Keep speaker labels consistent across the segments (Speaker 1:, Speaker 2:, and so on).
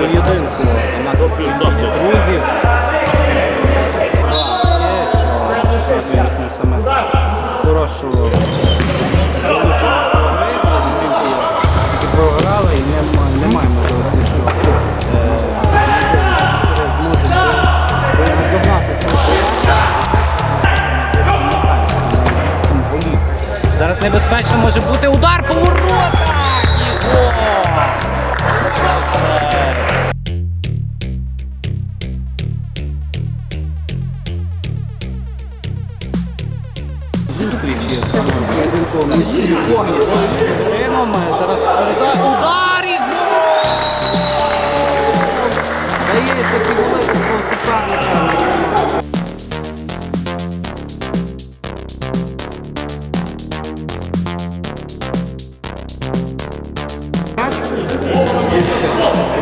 Speaker 1: поєдинку на доступній друзів. Хорошого хорошу програли і немає можливості, що через музику дознатися. Зараз небезпечно може бути удар по воротах! Зустрічі з Чигирином. Зараз переда- удар і гол! Дається підвалити свого суперника.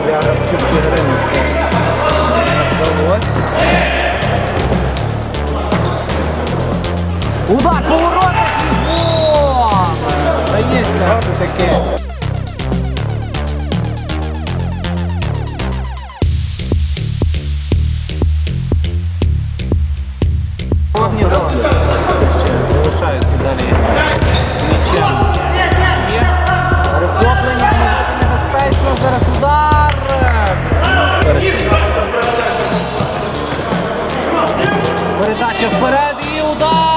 Speaker 1: Для гравців це Удар по воротах і гол! Дається все-таки. Залишаються далі м'ячем. Є перехоплення, може бути. Зараз удар. Передача вперед і удар!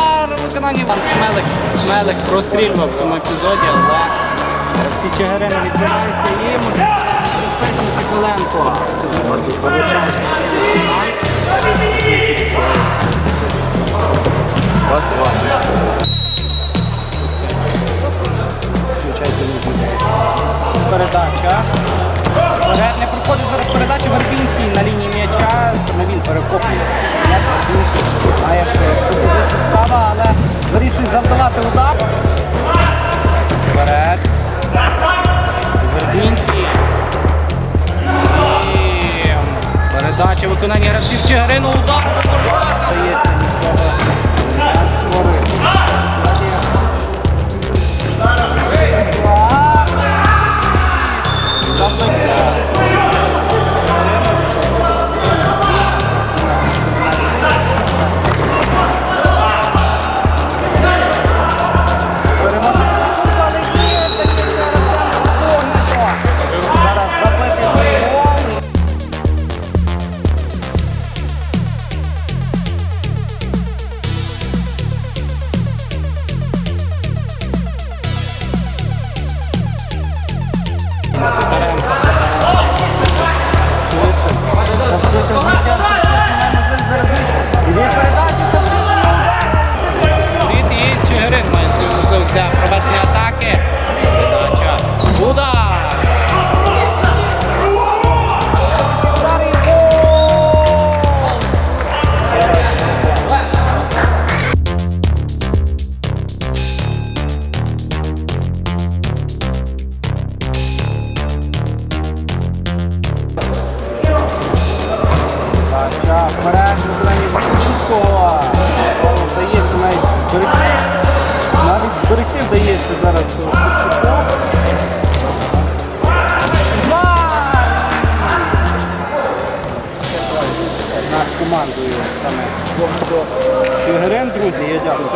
Speaker 1: Виконання Мелик. Смелик прострілював в цьому епізоді, але ці Чигирини відбираються і безпечно Чеколенко. Залишається. Вирішує удар. Вперед. Вербінський. І передача виконання гравців Чигирину. Вперед, виконання Вакінського. Вдається навіть зберегти. Навіть зберегти вдається зараз. Над командою саме Чигирин, друзі, я дякую.